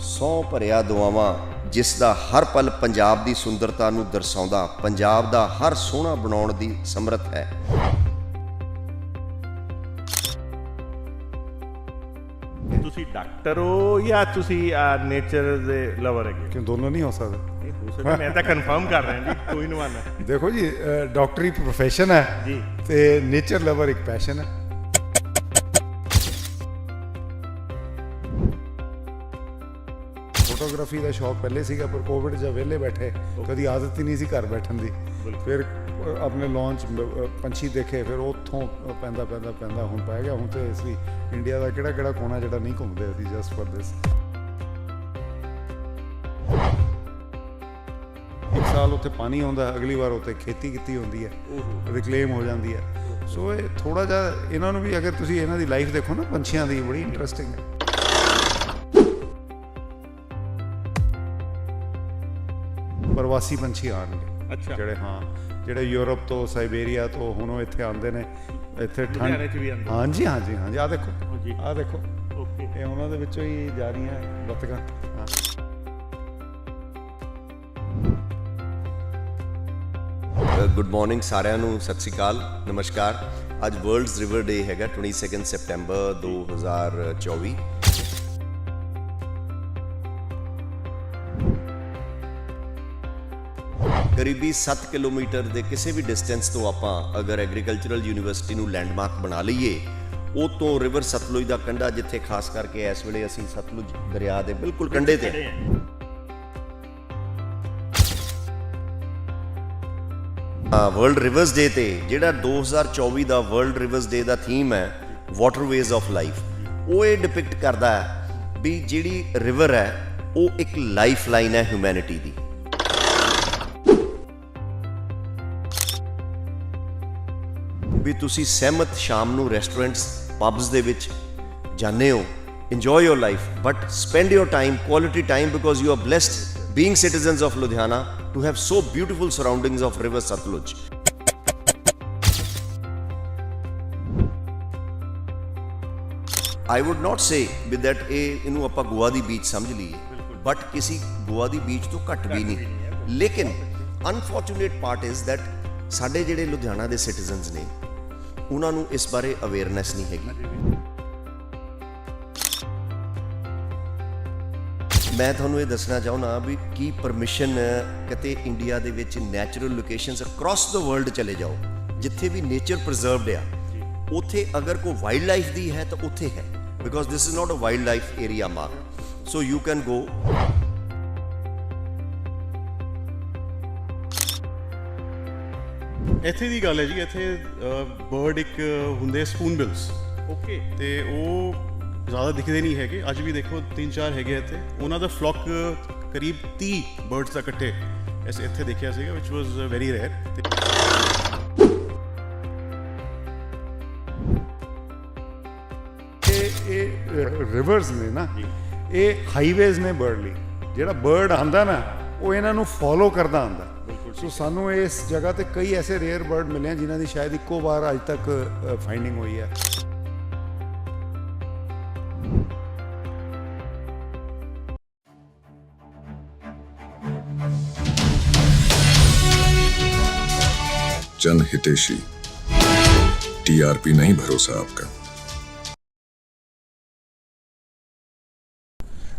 ਸੌ ਭਰਿਆ ਦੁਆਵਾਂ ਜਿਸ ਦਾ ਹਰ ਪਲ ਪੰਜਾਬ ਦੀ ਸੁੰਦਰਤਾ ਨੂੰ ਦਰਸਾਉਂਦਾ ਪੰਜਾਬ ਦਾ ਹਰ ਸੋਹਣਾ ਬਣਾਉਣ ਦੀ ਸਮਰੱਥ ਹੈ। ਤੁਸੀਂ ਡਾਕਟਰ ਹੋ ਜਾਂ ਤੁਸੀਂ ਨੇਚਰ ਦੇ ਲਵਰ ਹੈਗੇ ਕਿਉਂ ਦੋਨੋਂ ਨਹੀਂ ਹੋ ਸਕਦੇ? ਇਹ ਹੋ ਸਕਦਾ ਮੈਂ ਤਾਂ ਕਨਫਰਮ ਕਰ ਰਿਹਾ ਜੀ ਕੋਈ ਨਾ। ਮਾਨਾ ਦੇਖੋ ਜੀ ਡਾਕਟਰੀ ਪ੍ਰੋਫੈਸ਼ਨ ਹੈ ਜੀ। ਤੇ ਨੇਚਰ ਲਵਰ ਇੱਕ ਪੈਸ਼ਨ ਹੈ। ਫੋਟੋਗ੍ਰਾਫੀ ਦਾ ਸ਼ੌਕ ਪਹਿਲੇ ਸੀਗਾ ਪਰ ਕੋਵਿਡ ਜਾਂ ਵਿਹਲੇ ਬੈਠੇ ਕਦੀ ਆਦਤ ਹੀ ਨਹੀਂ ਸੀ ਘਰ ਬੈਠਣ ਦੀ। ਫਿਰ ਆਪਣੇ ਲਾਂਚ ਪੰਛੀ ਦੇਖੇ ਫਿਰ ਉੱਥੋਂ ਪੈਂਦਾ ਪੈਂਦਾ ਪੈਂਦਾ ਹੁਣ ਪੈ ਗਿਆ। ਹੁਣ ਤੇ ਅਸੀਂ ਇੰਡੀਆ ਦਾ ਕਿਹੜਾ ਕਿਹੜਾ ਕੋਨਾ ਜਿਹੜਾ ਨਹੀਂ ਘੁੰਮਦੇ ਅਸੀਂ ਜਸਟ ਫॉर ਦਿਸ ਇੱਕ ਸਾਲ ਉੱਥੇ ਪਾਣੀ ਆਉਂਦਾ ਅਗਲੀ ਵਾਰ ਉੱਥੇ ਖੇਤੀ ਕੀਤੀ ਹੁੰਦੀ ਹੈ। ਰਿਕਲੇਮ ਹੋ ਜਾਂਦੀ ਹੈ। ਸੋ ਇਹ ਥੋੜਾ ਜਿਹਾ ਇਹਨਾਂ ਨੂੰ ਵੀ ਅਗਰ ਤੁਸੀਂ ਇਹਨਾਂ ਦੀ ਲਾਈਫ ਦੇਖੋ ਨਾ ਪੰਛੀਆਂ ਦੀ ਬੜੀ ਇੰਟਰਸਟਿੰਗ ਹੈ। ਪ੍ਰਵਾਸੀ ਪੰਛੀ ਆਣਗੇ ਅੱਛਾ। ਜਿਹੜੇ ਹਾਂ ਜਿਹੜੇ ਯੂਰਪ ਤੋਂ ਸਾਈਬੇਰੀਆ ਤੋਂ ਹੁਣ ਉਹ ਇੱਥੇ ਆਉਂਦੇ ਨੇ ਇੱਥੇ ਆਉਂਦੇ। ਹਾਂਜੀ ਹਾਂਜੀ ਹਾਂਜੀ ਆ ਦੇਖੋ। ਆ ਦੇਖੋ। ਓਕੇ। ਇਹ ਉਹਨਾਂ ਦੇ ਵਿੱਚੋਂ ਹੀ ਜਾ ਰਹੀਆਂ ਬੱਤਕਾਂ ਹਾਂ। ਗੁੱਡ ਮਾਰਨਿੰਗ ਸਾਰਿਆਂ ਨੂੰ ਸਤਿ ਸ਼੍ਰੀ ਅਕਾਲ ਨਮਸਕਾਰ। ਅੱਜ ਵਰਲਡਸ ਰਿਵਰ ਡੇ ਹੈਗਾ 22 ਸੈਪਟੈਂਬਰ 2024 ਕਰੀਬੀ 7 ਕਿਲੋਮੀਟਰ ਦੇ ਕਿਸੇ ਵੀ ਡਿਸਟੈਂਸ ਤੋਂ ਆਪਾਂ ਅਗਰ ਐਗਰੀਕਲਚਰਲ ਯੂਨੀਵਰਸਿਟੀ ਨੂੰ ਲੈਂਡਮਾਰਕ ਬਣਾ ਲਈਏ ਉਹ ਤੋਂ ਰਿਵਰ ਸਤਲੁਜ ਦਾ ਕੰਢਾ ਜਿੱਥੇ ਖਾਸ ਕਰਕੇ ਇਸ ਵੇਲੇ ਅਸੀਂ ਸਤਲੁਜ ਦਰਿਆ ਦੇ ਬਿਲਕੁਲ ਕੰਢੇ ਤੇ ਹਾਂ। ਵਰਲਡ ਰਿਵਰਸ ਡੇ ਤੇ ਜਿਹੜਾ 2024 ਦਾ ਵਰਲਡ ਰਿਵਰਸ ਡੇ ਦਾ ਥੀਮ ਹੈ ਵਾਟਰਵੇਜ਼ ਆਫ ਲਾਈਫ ਉਹ ਇਹ ਡਿਪਿਕਟ ਕਰਦਾ ਹੈ ਵੀ ਜਿਹੜੀ ਰਿਵਰ ਹੈ, ਉਹ ਇੱਕ ਲਾਈਫ ਲਾਈਨ ਹੈ ਹਿਊਮੈਨਿਟੀ ਦੀ ਵੀ ਤੁਸੀਂ ਸਹਿਮਤ ਸ਼ਾਮ ਨੂੰ ਰੈਸਟੋਰੈਂਟਸ ਪਬਸ ਦੇ ਵਿੱਚ ਜਾਂਦੇ ਹੋ enjoy your life but spend your time quality time because you are blessed being citizens of Ludhiana to have so beautiful surroundings of river Sutlej I would not say with that ਇਹ ਇਹਨੂੰ ਆਪਾਂ ਗੋਆ ਦੀ beach ਸਮਝ ਲਈਏ but ਕਿਸੇ ਗੋਆ ਦੀ beach ਤੋਂ ਘੱਟ ਵੀ ਨਹੀਂ ਲੇਕਿਨ ਅਨਫੋਰਚੂਨੇਟ ਪਾਰਟ ਇਜ਼ ਦੈਟ ਸਾਡੇ ਜਿਹੜੇ ਲੁਧਿਆਣਾ ਦੇ ਸਿਟੀਜ਼ਨਸ ਨੇ ਉਹਨਾਂ ਨੂੰ ਇਸ ਬਾਰੇ ਅਵੇਅਰਨੈਸ ਨਹੀਂ ਹੈਗੀ। ਮੈਂ ਤੁਹਾਨੂੰ ਇਹ ਦੱਸਣਾ ਚਾਹੁੰਦਾ ਵੀ ਕੀ ਪਰਮਿਸ਼ਨ ਕਿਤੇ ਇੰਡੀਆ ਦੇ ਵਿੱਚ natural locations across the world ਚਲੇ ਜਾਓ, ਜਿੱਥੇ ਵੀ ਨੇਚਰ ਪ੍ਰੀਜ਼ਰਵਡ ਆ। ਉੱਥੇ ਅਗਰ ਕੋਈ ਵਾਈਲਡ ਲਾਈਫ ਦੀ ਹੈ ਤਾਂ ਉੱਥੇ ਹੈ because this is not a wildlife area mark so you can go ਇੱਥੇ ਦੀ ਗੱਲ ਹੈ ਜੀ ਇੱਥੇ ਬਰਡ ਇੱਕ ਹੁੰਦੇ ਸਪੂਨ ਬਿਲਸ ਓਕੇ ਤੇ ਉਹ ਜ਼ਿਆਦਾ ਦਿਖਦੇ ਨਹੀਂ ਹੈਗੇ ਅੱਜ ਵੀ ਦੇਖੋ ਤਿੰਨ ਚਾਰ ਹੈਗੇ ਇੱਥੇ। ਉਹਨਾਂ ਦਾ ਫਲੌਕ ਕਰੀਬ 30 ਬਰਡਸ ਦਾ ਇਕੱਠੇ ਐਸੇ ਇੱਥੇ ਦੇਖਿਆ ਸੀਗਾ which was ਵੈਰੀ ਰੇਅਰ ਇਹ ਇਹ ਰਿਵਰਸ ਨੇ ਨਾ ਇਹ ਹਾਈਵੇਜ਼ ਨੇ ਬਰਡ ਲਈ। ਜਿਹੜਾ ਬਰਡ ਆਂਦਾ ਨਾ ਉਹ ਇਹਨਾਂ ਨੂੰ ਫੋਲੋ ਕਰਦਾ ਆਂਦਾ ਸੋ ਸਾਨੂੰ ਇਸ ਜਗ੍ਹਾ ਤੇ ਕਈ ਐਸੇ ਰੇਅਰ ਬਰਡ ਮਿਲੇ ਆ ਜਿਨ੍ਹਾਂ ਦੀ ਸ਼ਾਇਦ ਇੱਕੋ ਵਾਰ ਅੱਜ ਤੱਕ ਫਾਈਂਡਿੰਗ ਹੋਈ ਹੈ जन हितेशी टीआरपी नहीं भरोसा आपका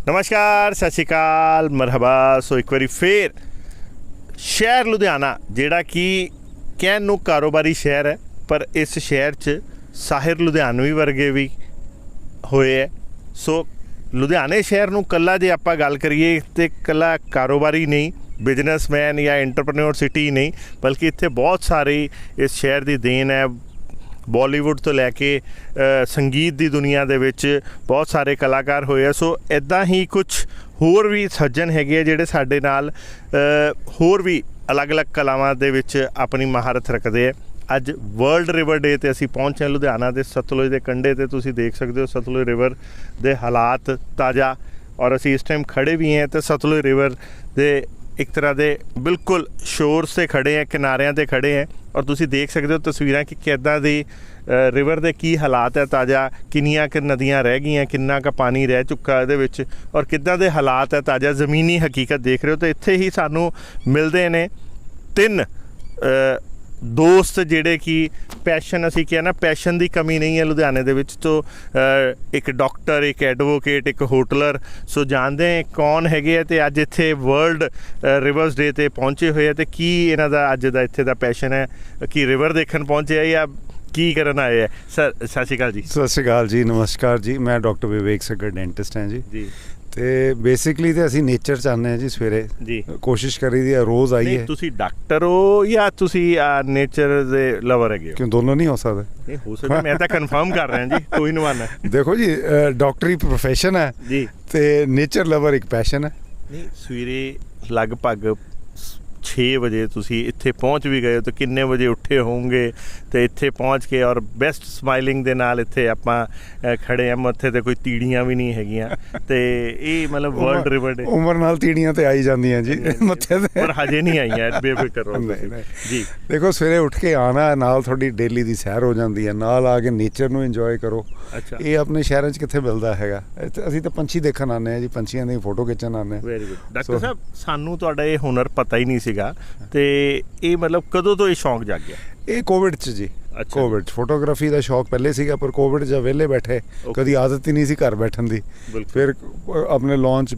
ਨਮਸਕਾਰ ਸਤਿ ਸ਼੍ਰੀ ਅਕਾਲ ਮਰਹਬਾ ਸੋ ਇੱਕ ਵਾਰੀ ਫੇਰ ਸ਼ਹਿਰ ਲੁਧਿਆਣਾ, ਜਿਹੜਾ ਕਿ ਕਹਿਣ ਨੂੰ ਕਾਰੋਬਾਰੀ ਸ਼ਹਿਰ ਹੈ, ਪਰ ਇਸ ਸ਼ਹਿਰ 'ਚ ਸਾਹਿਰ ਲੁਧਿਆਣਵੀ ਵਰਗੇ ਵੀ ਹੋਏ ਹੈ। ਸੋ ਲੁਧਿਆਣੇ ਸ਼ਹਿਰ ਨੂੰ ਕੱਲਾ ਜੇ ਆਪਾਂ ਗੱਲ ਕਰੀਏ ਤੇ ਕੱਲਾ ਕਾਰੋਬਾਰੀ ਨਹੀਂ ਬਿਜ਼ਨਸਮੈਨ ਜਾਂ ਐਂਟਰਪ੍ਰੈਨਿਓਰ ਸਿਟੀ ਨਹੀਂ, ਬਲਕਿ ਇੱਥੇ ਬਹੁਤ ਸਾਰੇ ਇਸ ਸ਼ਹਿਰ ਦੀ ਦੇਣ ਹੈ। ਬਾਲੀਵੁੱਡ ਤੋਂ ਲੈ ਕੇ ਸੰਗੀਤ ਦੀ ਦੁਨੀਆ ਦੇ ਵਿੱਚ ਬਹੁਤ ਸਾਰੇ ਕਲਾਕਾਰ ਹੋਏ ਆ। ਸੋ ਇਦਾਂ ਹੀ ਕੁਝ ਹੋਰ ਵੀ ਸੱਜਣ ਹੈਗੇ ਆ ਜਿਹੜੇ ਸਾਡੇ ਨਾਲ ਹੋਰ ਵੀ ਅਲੱਗ-ਅਲੱਗ ਕਲਾਵਾਂ ਦੇ ਵਿੱਚ ਆਪਣੀ ਮਹਾਰਤ ਰੱਖਦੇ ਆ। ਅੱਜ ਵਰਲਡ ਰਿਵਰ ਡੇ ਤੇ ਅਸੀਂ ਪਹੁੰਚੇ ਹਾਂ, ਲੁਧਿਆਣਾ ਦੇ ਸਤਲੁਜ ਦੇ ਕੰਢੇ ਤੇ। ਤੁਸੀਂ ਦੇਖ ਸਕਦੇ ਹੋ ਸਤਲੁਜ ਰਿਵਰ ਦੇ ਹਾਲਾਤ ਤਾਜ਼ਾ ਔਰ ਅਸੀਂ ਇਸ ਟਾਈਮ ਖੜੇ ਵੀ ਹਾਂ ਤੇ ਸਤਲੁਜ ਰਿਵਰ ਦੇ ਇੱਕ ਤਰ੍ਹਾਂ ਦੇ ਬਿਲਕੁਲ ਸ਼ੋਰਸ ਤੇ ਖੜੇ ਹੈ, ਕਿਨਾਰਿਆਂ ਤੇ ਖੜੇ ਹੈ। ਔਰ ਤੁਸੀਂ ਦੇਖ ਸਕਦੇ ਹੋ ਤਸਵੀਰਾਂ ਕਿ ਕਿੱਦਾਂ ਦੀ ਰਿਵਰ ਦੇ ਕੀ ਹਾਲਾਤ ਹੈ ਤਾਜ਼ਾ, ਕਿੰਨੀਆਂ ਕਿ ਨਦੀਆਂ ਰਹਿ ਗਈਆਂ, ਕਿੰਨਾ ਕੁ ਪਾਣੀ ਰਹਿ ਚੁੱਕਾ ਇਹਦੇ ਵਿੱਚ, ਔਰ ਕਿੱਦਾਂ ਦੇ ਹਾਲਾਤ ਹੈ ਤਾਜ਼ਾ, ਜ਼ਮੀਨੀ ਹਕੀਕਤ ਦੇਖ ਰਹੇ ਹੋ ਤੇ ਇੱਥੇ ਹੀ ਸਾਨੂੰ ਮਿਲਦੇ ਨੇ ਤਿੰਨ ਦੋਸਤ ਜਿਹੜੇ ਕਿ ਪੈਸ਼ਨ ਅਸੀਂ ਕਿਹਾ ਨਾ ਪੈਸ਼ਨ ਦੀ ਕਮੀ ਨਹੀਂ ਹੈ ਲੁਧਿਆਣੇ ਦੇ ਵਿੱਚ ਤੋਂ ਇੱਕ ਡਾਕਟਰ ਇੱਕ ਐਡਵੋਕੇਟ ਇੱਕ ਹੋਟਲਰ ਸੋ ਜਾਣਦੇ ਹਾਂ ਕੌਣ ਹੈਗੇ ਆ ਤੇ ਅੱਜ ਇੱਥੇ ਵਰਲਡ ਰਿਵਰਸ ਡੇ ਤੇ ਪਹੁੰਚੇ ਹੋਏ ਆ ਤੇ ਕੀ ਇਹਨਾਂ ਦਾ ਅੱਜ ਦਾ ਇੱਥੇ ਦਾ ਪੈਸ਼ਨ ਹੈ? ਕਿ ਰਿਵਰ ਦੇਖਣ ਪਹੁੰਚੇ ਆ ਜਾਂ ਕੀ ਕਰਨ ਆਏ ਆ? ਸਰ ਸਤਿ ਸ਼੍ਰੀ ਅਕਾਲ ਜੀ। ਸਤਿ ਸ਼੍ਰੀ ਅਕਾਲ ਜੀ ਨਮਸਕਾਰ ਜੀ ਮੈਂ ਡਾਕਟਰ ਵਿਵੇਕ ਸੱਗਰ ਡੈਂਟਿਸਟ ਹਾਂ ਜੀ। ਜੀ। ਤੇ ਬੇਸਿਕਲੀ ਤੇ ਅਸੀਂ ਨੇਚਰ ਚਾਹੁੰਦੇ ਹਾਂ ਜੀ ਸਵੇਰੇ। ਜੀ। ਕੋਸ਼ਿਸ਼ ਕਰੀਦੀ ਹੈ ਰੋਜ਼ ਨਹੀਂ ਆਈਏ। ਤੁਸੀਂ ਡਾਕਟਰ ਹੋ ਜਾਂ ਤੁਸੀਂ ਨੇਚਰ ਦੇ ਲਵਰ ਹੈਗੇ ਕਿਉਂ ਦੋਨੋਂ ਨਹੀਂ ਹੋ ਸਕਦੇ? ਨਹੀਂ ਹੋ ਸਕਦਾ ਮੈਂ ਤਾਂ ਕਨਫਰਮ ਕਰ ਰਿਹਾ ਜੀ ਕੋਈ ਨਵਾਨ ਦੇਖੋ ਜੀ ਡਾਕਟਰੀ ਪ੍ਰੋਫੈਸ਼ਨ ਹੈ ਜੀ। ਤੇ ਨੇਚਰ ਲਵਰ ਇੱਕ ਪੈਸ਼ਨ ਹੈ। ਨਹੀਂ ਸਵੇਰੇ ਲਗਭਗ 6 ਵਜੇ ਤੁਸੀਂ ਇੱਥੇ ਪਹੁੰਚ ਵੀ ਗਏ ਤਾਂ ਕਿੰਨੇ ਵਜੇ ਉੱਠੇ ਹੋਵੋਗੇ ਤੇ ਇੱਥੇ ਪਹੁੰਚ ਕੇ ਔਰ ਬੈਸਟ ਸਮਾਈਲਿੰਗ ਦੇ ਨਾਲ ਇੱਥੇ ਆਪਾਂ ਖੜੇ ਆ ਮੱਥੇ ਤੇ ਕੋਈ ਤੀੜੀਆਂ ਵੀ ਨਹੀਂ ਹੈਗੀਆਂ। ਤੇ ਇਹ ਮਤਲਬ ਵਰਲਡ ਰਿਵਰ ਡੇ ਉਮਰ ਨਾਲ ਤੀੜੀਆਂ ਤੇ ਆਈ ਜਾਂਦੀਆਂ ਜੀ। ਮੱਥੇ ਤੇ ਪਰ ਹਜੇ ਨਹੀਂ ਆਈਆਂ ਬੇਫਿਕਰ ਰਹੋ। ਜੀ। ਦੇਖੋ ਸਵੇਰੇ ਉੱਠ ਕੇ ਆਣਾ ਨਾਲ ਤੁਹਾਡੀ ਡੇਲੀ ਦੀ ਸੈਰ ਹੋ ਜਾਂਦੀ ਹੈ। ਨਾਲ ਆ ਕੇ ਨੇਚਰ ਨੂੰ ਇੰਜੋਏ ਕਰੋ। ਇਹ ਆਪਣੇ ਸ਼ਹਿਰਾਂ 'ਚ ਕਿੱਥੇ ਮਿਲਦਾ ਹੈਗਾ? ਅਸੀਂ ਤਾਂ ਪੰਛੀ ਦੇਖਣ ਆਉਂਦੇ ਹਾਂ ਜੀ ਪੰਛੀਆਂ ਦੀ ਫੋਟੋ ਖਿੱਚਣ ਆਉਂਦੇ ਹਾਂ। ਵੈਰੀ ਗੁੱਡ ਡਾਕਟਰ ਸਾਹਿਬ ਸਾਨੂੰ ਤੁਹਾਡਾ ਇਹ ਹੁਨਰ ਪਤਾ ਹੀ ਨਹੀਂ ਸੀਗਾ ਤੇ ਇਹ ਮਤਲਬ ਕਦੋਂ ਤੋਂ ਇਹ ਸ਼ੌਂਕ ਜਾਗਿਆ ਇਹ ਕੋਵਿਡ 'ਚ ਜੀ। ਕੋਵਿਡ ਫੋਟੋਗ੍ਰਾਫੀ ਦਾ ਸ਼ੌਕ ਪਹਿਲੇ ਸੀਗਾ ਪਰ ਕੋਵਿਡ 'ਚ ਵਿਹਲੇ ਬੈਠੇ. ਕਦੀ ਆਦਤ ਹੀ ਨਹੀਂ ਸੀ ਘਰ ਬੈਠਣ ਦੀ। ਫਿਰ ਆਪਣੇ ਲਾਂਚ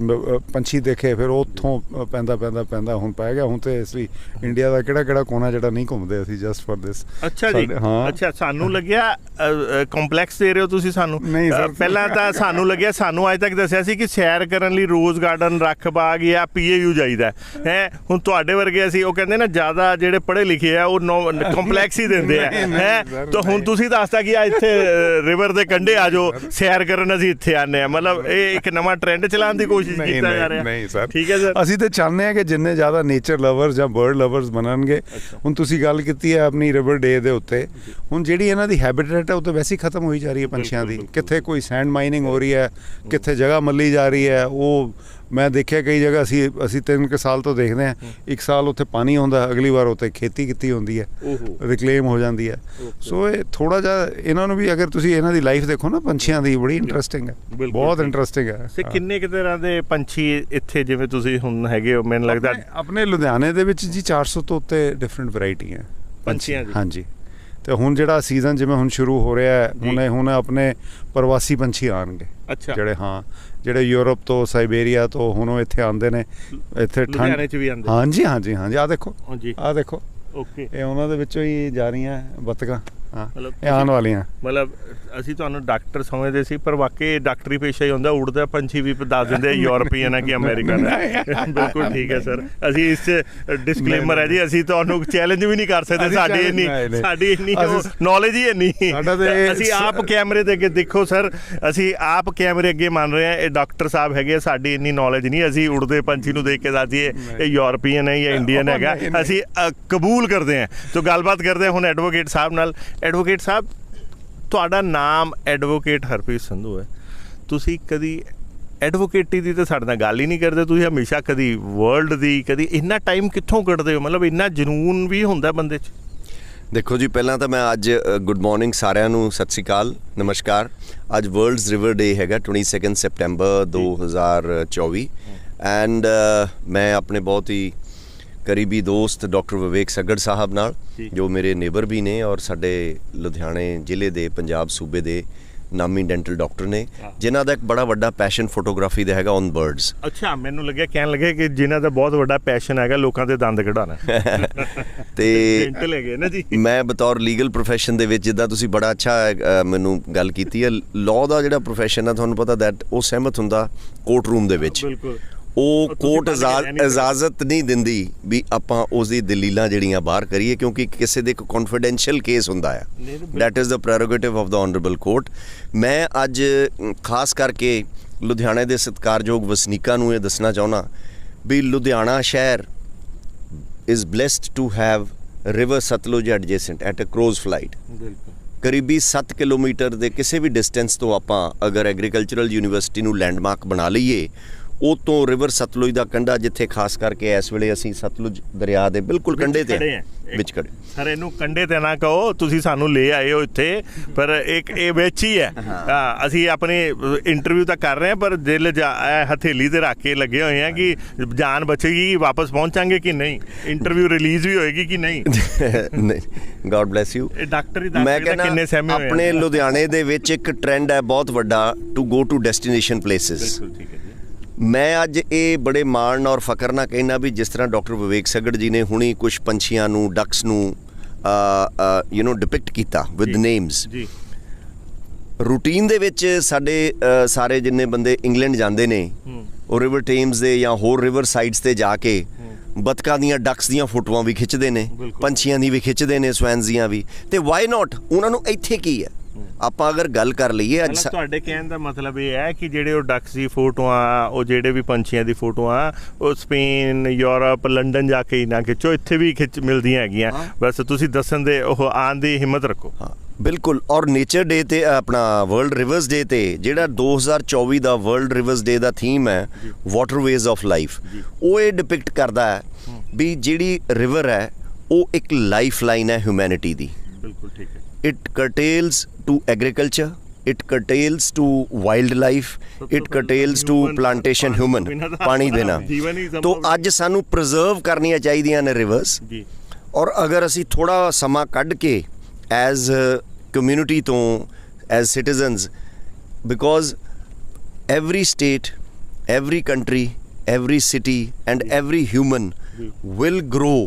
ਪੰਛੀ ਦੇਖੇ ਫਿਰ ਉੱਥੋਂ ਪੈਂਦਾ ਪੈਂਦਾ ਪੈਂਦਾ ਹੁਣ ਪੈ ਗਿਆ। ਹੁਣ ਤੇ ਇਸ ਲਈ ਇੰਡੀਆ ਦਾ ਕਿਹੜਾ ਕਿਹੜਾ ਕੋਨਾ ਜਿਹੜਾ ਨਹੀਂ ਘੁੰਮਦੇ ਅਸੀਂ ਜਸਟ ਫॉर ਦਿਸ ਅੱਛਾ ਜੀ। ਅੱਛਾ ਸਾਨੂੰ ਲੱਗਿਆ ਕੰਪਲੈਕਸ ਦੇ ਰਹੇ ਹੋ ਤੁਸੀਂ ਸਾਨੂੰ। ਪਹਿਲਾਂ ਤਾਂ ਸਾਨੂੰ ਲੱਗਿਆ ਸਾਨੂੰ ਅੱਜ ਤੱਕ ਦੱਸਿਆ ਸੀ ਕਿ ਸੈਰ ਕਰਨ ਲਈ ਰੋਜ਼ ਗਾਰਡਨ ਰੱਖ ਬਾਗ ਜਾਂ ਪੀਏਯੂ ਜਾਈਦਾ ਹੈ। ਹੁਣ ਤੁਹਾਡੇ ਵਰਗੇ ਅਸੀਂ ਉਹ ਕਹਿੰਦੇ ਨਾ ਜ਼ਿਆਦਾ ਜਿਹੜੇ ਪੜ੍ਹੇ ਲਿਖੇ ਆ ਉਹ ਕੰਪਲੈਕਸ ਹੀ ਦਿੰਦੇ ਆ। ਹੈ। ਤਾਂ ਹੁਣ। ਤੁਸੀਂ ਦੱਸਤਾ ਕਿ ਆ ਇੱਥੇ ਰਿਵਰ ਦੇ ਕੰਢੇ ਆ ਜਾਓ ਸੈਰ ਕਰਨ ਅਸੀਂ ਇੱਥੇ ਆਨੇ ਆ ਮਤਲਬ ਇਹ ਇੱਕ ਨਵਾਂ ਟ੍ਰੈਂਡ ਚਲਾਉਣ ਦੀ ਕੋਸ਼ਿਸ਼ ਕੀਤਾ ਜਾ ਰਿਹਾ। ਨਹੀਂ ਸਰ। ਠੀਕ ਹੈ ਸਰ। ਅਸੀਂ ਤਾਂ ਚਾਹੁੰਦੇ ਹਾਂ ਕਿ ਜਿੰਨੇ ਜ਼ਿਆਦਾ ਨੇਚਰ ਲਵਰਸ ਜਾਂ ਬਰਡ ਲਵਰਸ ਬਣਨਗੇ ਹੁਣ ਤੁਸੀਂ ਗੱਲ ਕੀਤੀ ਹੈ ਆਪਣੀ ਰਿਵਰ ਡੇ ਦੇ ਉੱਤੇ। ਹੁਣ ਜਿਹੜੀ ਇਹਨਾਂ ਦੀ ਹੈਬਿਟੇਟ ਹੈ ਉਹ ਤਾਂ ਵੈਸੇ ਖਤਮ ਹੋਈ ਜਾ ਰਹੀ ਹੈ ਪੰਛੀਆਂ ਦੀ। ਕਿੱਥੇ ਕੋਈ ਸੈਂਡ ਮਾਈਨਿੰਗ ਹੋ ਰਹੀ ਹੈ ਕਿੱਥੇ ਜਗ੍ਹਾ ਮੱਲੀ ਜਾ ਰਹੀ ਹੈ ਉਹ ਮੈਂ ਦੇਖਿਆ ਕਈ ਜਗ੍ਹਾ ਅਸੀਂ ਅਸੀਂ ਤਿੰਨ ਕੁ ਸਾਲ ਤੋਂ ਦੇਖਦੇ ਹਾਂ। ਇੱਕ ਸਾਲ ਉੱਥੇ ਪਾਣੀ ਆਉਂਦਾ ਅਗਲੀ ਵਾਰ ਉੱਥੇ ਖੇਤੀ ਕੀਤੀ ਹੁੰਦੀ ਹੈ। ਰਿਕਲੇਮ ਹੋ ਜਾਂਦੀ ਹੈ। ਸੋ ਇਹ ਥੋੜਾ ਜਿਹਾ ਇਹਨਾਂ ਨੂੰ ਵੀ ਅਗਰ ਤੁਸੀਂ ਇਹਨਾਂ ਦੀ ਲਾਈਫ ਦੇਖੋ ਨਾ ਪੰਛੀਆਂ ਦੀ ਬੜੀ ਇੰਟਰਸਟਿੰਗ ਹੈ। ਬਹੁਤ। ਇੰਟਰਸਟਿੰਗ ਹੈ। ਹਾਂ। ਕਿੰਨੇ ਕਿ ਤਰ੍ਹਾਂ ਦੇ ਪੰਛੀ ਇੱਥੇ ਜਿਵੇਂ ਤੁਸੀਂ ਹੁਣ ਹੈਗੇ ਹੋ ਮੈਨੂੰ ਲੱਗਦਾ ਆਪਣੇ- ਲੁਧਿਆਣੇ ਦੇ ਵਿੱਚ ਜੀ 400 ਤੋਂ ਉੱਤੇ ਡਿਫਰੈਂਟ ਵੈਰਾਈਟੀ ਹੈ। ਪੰਛੀਆਂ ਦੀ? ਹਾਂਜੀ। ਤੇ ਹੁਣ ਜਿਹੜਾ ਸੀਜ਼ਨ ਜਿਵੇਂ ਹੁਣ ਸ਼ੁਰੂ ਹੋ ਰਿਹਾ ਹੈ ਹੁਣ ਹੁਣ ਆਪਣੇ ਪ੍ਰਵਾਸੀ ਪੰਛੀ ਆਣਗੇ ਅੱਛਾ। ਜਿਹੜੇ ਹਾਂ। ਜਿਹੜੇ ਯੂਰਪ ਤੋਂ ਸਾਈਬੇਰੀਆ ਤੋਂ ਹੁਣ ਉਹ ਇੱਥੇ ਆਉਂਦੇ ਨੇ ਇੱਥੇ ਲੁਧਿਆਣੇ ਚ ਵੀ ਆਉਂਦੇ ਹਾਂਜੀ ਹਾਂਜੀ ਹਾਂਜੀ ਆ ਦੇਖੋ ਹਾਂਜੀ। ਆ ਦੇਖੋ। ਓਕੇ। ਇਹ ਉਹਨਾਂ ਦੇ ਵਿੱਚੋਂ ਹੀ ਜਾ ਰਹੀਆਂ ਬਤਕਾਂ। ਮਤਲਬ ਇਹ ਆਉਣ ਵਾਲੀਆਂ। ਮਤਲਬ ਅਸੀਂ ਤੁਹਾਨੂੰ ਡਾਕਟਰ ਸਮਝਦੇ ਸੀ ਪਰ ਵਾਕਈ ਡਾਕਟਰੀ ਪੇਸ਼ਾ ਹੀ ਹੁੰਦਾ ਉੜਦਾ ਪੰਛੀ ਵੀ ਦੱਸ ਦਿੰਦੇ ਯੂਰਪੀਅਨ ਹੈ ਕਿ ਅਮਰੀਕਨ ਹੈ ਬਿਲਕੁਲ ਠੀਕ ਹੈ ਸਰ। ਅਸੀਂ ਇਸ ਡਿਸਕਲੇਮਰ ਹੈ ਜੀ ਅਸੀਂ ਤੁਹਾਨੂੰ ਚੈਲੰਜ ਵੀ ਨਹੀਂ ਕਰ ਸਕਦੇ ਸਾਡੀ ਇੰਨੀ। ਸਾਡੀ ਇੰਨੀ ਨੌਲੇਜ ਹੀ ਨਹੀਂ ਸਾਡਾ ਤੇ- ਅਸੀਂ ਆਪ ਕੈਮਰੇ ਦੇ ਅੱਗੇ ਦੇਖੋ ਸਰ ਅਸੀਂ ਆਪ ਕੈਮਰੇ ਅੱਗੇ ਮੰਨ ਰਹੇ ਹਾਂ ਇਹ ਡਾਕਟਰ ਸਾਹਿਬ ਹੈਗੇ ਸਾਡੀ ਇੰਨੀ ਨੌਲੇਜ ਨਹੀਂ ਅਸੀਂ ਉੜਦੇ ਪੰਛੀ ਨੂੰ ਦੇਖ ਕੇ ਦੱਸੀਏ ਇਹ ਯੂਰਪੀਅਨ ਹੈ ਜਾਂ ਇੰਡੀਅਨ ਹੈਗਾ। ਅਸੀਂ ਕਬੂਲ ਕਰਦੇ ਹਾਂ। ਤੋ ਗੱਲਬਾਤ ਕਰਦੇ ਹਾਂ ਹੁਣ ਐਡਵੋਕੇਟ ਸਾਹਿਬ ਨਾਲ ਐਡਵੋਕੇਟ ਸਾਹਿਬ ਤੁਹਾਡਾ ਨਾਮ ਐਡਵੋਕੇਟ ਹਰਪ੍ਰੀਤ ਸੰਧੂ ਹੈ। ਤੁਸੀਂ ਕਦੀ ਐਡਵੋਕੇਟੀ ਦੀ ਤਾਂ ਸਾਡੇ ਨਾਲ ਗੱਲ ਹੀ ਨਹੀਂ ਕਰਦੇ ਤੁਸੀਂ ਹਮੇਸ਼ਾ ਕਦੀ ਵਰਲਡ ਦੀ ਕਦੀ ਇੰਨਾ ਟਾਈਮ ਕਿੱਥੋਂ ਕੱਢਦੇ ਹੋ? ਮਤਲਬ ਇੰਨਾ ਜਨੂਨ ਵੀ ਹੁੰਦਾ ਬੰਦੇ 'ਚ। ਦੇਖੋ ਜੀ ਪਹਿਲਾਂ ਤਾਂ ਮੈਂ ਅੱਜ ਗੁੱਡ ਮਾਰਨਿੰਗ ਸਾਰਿਆਂ ਨੂੰ ਸਤਿ ਸ਼੍ਰੀ ਅਕਾਲ ਨਮਸਕਾਰ। ਅੱਜ ਵਰਲਡਸ ਰਿਵਰ ਡੇ ਹੈਗਾ 22 ਸੈਪਟੈਂਬਰ 2024 ਐਂਡ ਮੈਂ ਆਪਣੇ ਬਹੁਤ ਹੀ ਕਰੀਬੀ ਦੋਸਤ ਡਾਕਟਰ ਵਿਵੇਕ ਸੱਗੜ ਸਾਹਿਬ ਨਾਲ ਜੀ। ਮੇਰੇ ਨੇਬਰ ਵੀ ਨੇ ਔਰ ਸਾਡੇ ਲੁਧਿਆਣੇ ਜ਼ਿਲ੍ਹੇ ਦੇ ਪੰਜਾਬ ਸੂਬੇ ਦੇ ਨਾਮੀ ਡੈਂਟਲ ਡਾਕਟਰ ਨੇ। ਜਿਨ੍ਹਾਂ ਦਾ ਇੱਕ ਬੜਾ ਵੱਡਾ ਪੈਸ਼ਨ ਫੋਟੋਗ੍ਰਾਫੀ ਦਾ ਹੈਗਾ ਔਨ ਬਰਡਸ ਅੱਛਾ ਮੈਨੂੰ ਲੱਗਿਆ ਕਹਿਣ ਲੱਗੇ ਕਿ ਜਿਨ੍ਹਾਂ ਦਾ ਬਹੁਤ ਵੱਡਾ ਪੈਸ਼ਨ ਹੈਗਾ ਲੋਕਾਂ ਦੇ ਦੰਦ ਕਢਾਉਣਾ। ਤੇ ਡੈਂਟਲ ਹੈਗੇ ਨਾ ਜੀ। ਮੈਂ ਬਤੌਰ ਲੀਗਲ profession ਦੇ ਵਿੱਚ ਜਿੱਦਾਂ ਤੁਸੀਂ ਬੜਾ ਅੱਛਾ ਮੈਨੂੰ ਗੱਲ ਕੀਤੀ ਹੈ ਲਾਅ ਦਾ ਜਿਹੜਾ profession ਹੈ ਤੁਹਾਨੂੰ ਪਤਾ ਦੈਟ ਉਹ ਸਹਿਮਤ ਹੁੰਦਾ ਕੋਰਟ ਰੂਮ ਦੇ ਵਿੱਚ। ਬਿਲਕੁਲ। ਉਹ ਕੋਰਟ ਇਜਾਜ਼ਤ ਨਹੀਂ ਦਿੰਦੀ ਵੀ ਆਪਾਂ ਉਸ ਦੀ ਦਲੀਲਾਂ ਜਿਹੜੀਆਂ ਬਾਹਰ ਕਰੀਏ ਕਿਉਂਕਿ ਕਿਸੇ ਦੇ ਇੱਕ ਕੌਨਫੀਡੈਂਸ਼ੀਅਲ ਕੇਸ ਹੁੰਦਾ ਆ। That is the prerogative of the honourable court ਮੈਂ ਅੱਜ ਖਾਸ ਕਰਕੇ ਲੁਧਿਆਣੇ ਦੇ ਸਤਿਕਾਰਯੋਗ ਵਸਨੀਕਾਂ ਨੂੰ ਇਹ ਦੱਸਣਾ ਚਾਹੁੰਦਾ ਵੀ ਲੁਧਿਆਣਾ ਸ਼ਹਿਰ blessed to have river Satluj adjacent at a crow's flight. ਬਿਲਕੁਲ। ਕਰੀਬੀ 7 ਕਿਲੋਮੀਟਰ ਦੇ ਕਿਸੇ ਵੀ ਡਿਸਟੈਂਸ ਤੋਂ ਆਪਾਂ ਅਗਰ ਐਗਰੀਕਲਚਰਲ ਯੂਨੀਵਰਸਿਟੀ ਨੂੰ ਲੈਂਡਮਾਰਕ ਬਣਾ ਲਈਏ ਉਹ ਤੋਂ ਰਿਵਰ ਸਤਲੁਜ ਦਾ ਕੰਢਾ ਜਿੱਥੇ ਖਾਸ ਕਰਕੇ ਇਸ ਵੇਲੇ ਅਸੀਂ ਸਤਲੁਜ ਦਰਿਆ ਦੇ ਬਿਲਕੁਲ ਕੰਢੇ ਤੇ ਹਾਂ। ਹਾਂ। ਵਿੱਚ ਖੜੇ ਸਰ ਇਹਨੂੰ ਕੰਡੇ ਤੇ ਨਾ ਕਹੋ ਤੁਸੀਂ ਸਾਨੂੰ ਲੈ ਆਏ ਹੋ ਇੱਥੇ ਪਰ ਇੱਕ ਇਹ ਵਿੱਚ ਹੀ ਹੈ। ਹਾਂ। ਅਸੀਂ ਆਪਣੀ ਇੰਟਰਵਿਊ ਤਾਂ ਕਰ ਰਹੇ ਹਾਂ ਪਰ ਦਿਲ ਹਥੇਲੀ ਤੇ ਰੱਖ ਕੇ ਲੱਗੇ ਹੋਏ ਆ ਕਿ ਜਾਨ ਬਚੇਗੀ ਵਾਪਸ ਪਹੁੰਚਾਂਗੇ ਕਿ ਨਹੀਂ? ਇੰਟਰਵਿਊ ਰਿਲੀਜ਼ ਵੀ ਹੋਏਗੀ ਕਿ ਨਹੀਂ? ਨਹੀਂ ਗੋਡ ਬlesਸ ਯੂ ਇਹ ਡਾਕਟਰ ਹੀ ਕਹਿੰਦਾ ਕਿੰਨੇ ਸਹਿਮੇ ਹੋਏ। ਆਪਣੇ ਲੁਧਿਆਣੇ ਦੇ ਵਿੱਚ ਇੱਕ ਟ੍ਰੈਂਡ ਹੈ ਬਹੁਤ ਵੱਡਾ to go to destination places ਬਿਲਕੁਲ ਠੀਕ ਹੈ। ਮੈਂ ਅੱਜ ਇਹ ਬੜੇ ਮਾਣ ਔਰ ਫਕਰ ਨਾਲ ਕਹਿਣਾ ਵੀ ਜਿਸ ਤਰ੍ਹਾਂ ਡਾਕਟਰ ਵਿਵੇਕ ਸਗੜ ਜੀ ਨੇ ਹੁਣੀ ਕੁਝ ਪੰਛੀਆਂ ਨੂੰ ਡਕਸ ਨੂੰ ਯੂ نو ਡਿਪਿਕਟ ਕੀਤਾ ਵਿਦ। ਨੇਮਸ ਜੀ ਰੂਟੀਨ ਦੇ ਵਿੱਚ ਸਾਡੇ ਸਾਰੇ ਜਿੰਨੇ ਬੰਦੇ ਇੰਗਲੈਂਡ ਜਾਂਦੇ ਨੇ। ਉਹ ਰਿਵਰ ਟੇਮਸ ਦੇ ਜਾਂ ਹੋਰ ਰਿਵਰ ਸਾਈਡਸ ਤੇ ਜਾ ਕੇ ਬਤਕਾਂ ਦੀਆਂ ਡਕਸ ਦੀਆਂ ਫੋਟੋਆਂ ਵੀ ਖਿੱਚਦੇ ਨੇ। ਪੰਛੀਆਂ ਦੀ ਵੀ ਖਿੱਚਦੇ ਨੇ ਸਵੈਨਸ ਦੀਆਂ ਵੀ ਤੇ ਵਾਈ ਨਾਟ ਉਹਨਾਂ ਨੂੰ ਇੱਥੇ ਕੀ ਹੈ ਆਪਾਂ ਅਗਰ ਗੱਲ ਕਰ ਲਈਏ ਅੱਜ ਤੁਹਾਡੇ ਕਹਿਣ ਦਾ ਮਤਲਬ ਇਹ ਹੈ ਕਿ ਜਿਹੜੇ ਉਹ ਡਕਸ ਦੀ ਫੋਟੋਆਂ ਉਹ ਜਿਹੜੇ ਵੀ ਪੰਛੀਆਂ ਦੀ ਫੋਟੋਆਂ ਉਹ ਸਪੇਨ ਯੂਰਪ ਲੰਡਨ ਜਾ ਕੇ ਹੀ ਨਾ ਖਿੱਚੋ ਇੱਥੇ ਵੀ ਖਿੱਚ ਮਿਲਦੀਆਂ ਹੈਗੀਆਂ। ਬਸ ਤੁਸੀਂ ਦੱਸਣ ਦੇ ਉਹ ਆਉਣ ਦੀ ਹਿੰਮਤ ਰੱਖੋ। ਹਾਂ ਬਿਲਕੁਲ। ਔਰ ਨੇਚਰ ਡੇ ਤੇ ਆਪਣਾ ਵਰਲਡ ਰਿਵਰਸ ਡੇ ਤੇ ਜਿਹੜਾ 2024 ਦਾ ਵਰਲਡ ਰਿਵਰਸ ਡੇ ਦਾ ਥੀਮ ਹੈ ਵਾਟਰਵੇਜ਼ ਆਫ ਲਾਈਫ ਉਹ ਇਹ ਡਿਪਿਕਟ ਕਰਦਾ ਹੈ ਵੀ ਜਿਹੜੀ ਰਿਵਰ ਹੈ ਉਹ ਇੱਕ ਲਾਈਫ ਲਾਈਨ ਹੈ ਹਿਊਮੈਨਿਟੀ ਦੀ। ਬਿਲਕੁਲ ਠੀਕ ਹੈ। It curtails to agriculture it curtails to wildlife it curtails to plantation human ਪਾਣੀ ਦੇਣਾ ਤੋਂ। ਅੱਜ ਸਾਨੂੰ ਪ੍ਰੀਜ਼ਰਵ ਕਰਨੀਆਂ ਚਾਹੀਦੀਆਂ ਨੇ ਰਿਵਰਸ ਜੀ ਔਰ ਅਗਰ ਅਸੀਂ ਥੋੜਾ ਸਮਾਂ ਕੱਢ ਕੇ ਐਜ਼ ਕਮਿਊਨਿਟੀ ਤੋਂ as citizens because every state every country every city and every human will grow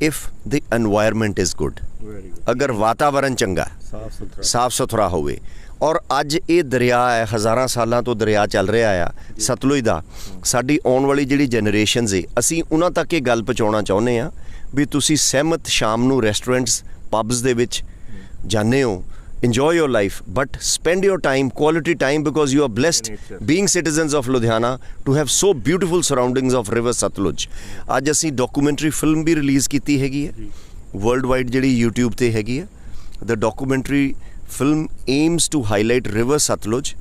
environment is good. Very good ਅਗਰ ਵਾਤਾਵਰਣ ਚੰਗਾ ਸਾਫ਼ ਸੁਥਰਾ ਸਾਫ਼ ਸੁਥਰਾ ਹੋਵੇ ਔਰ ਅੱਜ ਇਹ ਦਰਿਆ ਹੈ ਹਜ਼ਾਰਾਂ ਸਾਲਾਂ ਤੋਂ ਦਰਿਆ ਚੱਲ ਰਿਹਾ ਆ ਸਤਲੁਜ ਦਾ ਸਾਡੀ ਆਉਣ ਵਾਲੀ ਜਿਹੜੀ ਜਨਰੇਸ਼ਨਸ ਏ ਅਸੀਂ ਉਹਨਾਂ ਤੱਕ ਇਹ ਗੱਲ ਪਹੁੰਚਾਉਣਾ ਚਾਹੁੰਦੇ ਆ ਵੀ ਤੁਸੀਂ ਸਹਿਮਤ ਸ਼ਾਮ ਨੂੰ ਰੈਸਟੋਰੈਂਟਸ ਪਬਸ ਦੇ ਵਿੱਚ ਜਾਂਦੇ ਹੋ enjoy your life but spend your time quality time because you are blessed Nature. being citizens of Ludhiana to have so beautiful surroundings of river Satluj ਅੱਜ ਅਸੀਂ ਡਾਕੂਮੈਂਟਰੀ ਫਿਲਮ ਵੀ ਰਿਲੀਜ਼ ਕੀਤੀ ਹੈਗੀ ਹੈ ਵਰਲਡ ਵਾਈਡ ਜਿਹੜੀ YouTube ਤੇ ਹੈਗੀ ਹੈ the documentary film aims to highlight river Satluj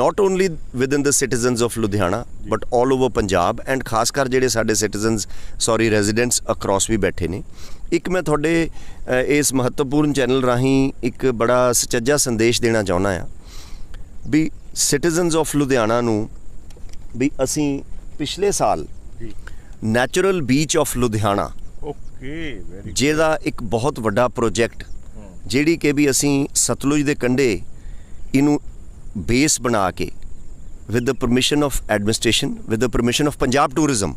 not only within the citizens of Ludhiana but all over Punjab and ਖਾਸ ਕਰ ਜਿਹੜੇ ਸਾਡੇ citizens sorry residents across ਵੀ ਬੈਠੇ ਨੇ ਇੱਕ ਮੈਂ ਤੁਹਾਡੇ ਇਸ ਮਹੱਤਵਪੂਰਨ ਚੈਨਲ ਰਾਹੀਂ ਇੱਕ ਬੜਾ ਸੁਚੱਜਾ ਸੰਦੇਸ਼ ਦੇਣਾ ਚਾਹੁੰਦਾ ਆ ਵੀ ਸਿਟੀਜ਼ਨਸ ਆਫ ਲੁਧਿਆਣਾ ਨੂੰ ਵੀ ਅਸੀਂ ਪਿਛਲੇ ਸਾਲ ਜੀ। Natural beach of Ludhiana okay very ਜਿਹਦਾ ਇੱਕ ਬਹੁਤ ਵੱਡਾ ਪ੍ਰੋਜੈਕਟ ਜਿਹੜੀ ਕਿ ਵੀ ਅਸੀਂ ਸਤਲੁਜ ਦੇ ਕੰਢੇ ਇਹਨੂੰ ਬੇਸ ਬਣਾ ਕੇ with the permission of administration with the permission of Punjab tourism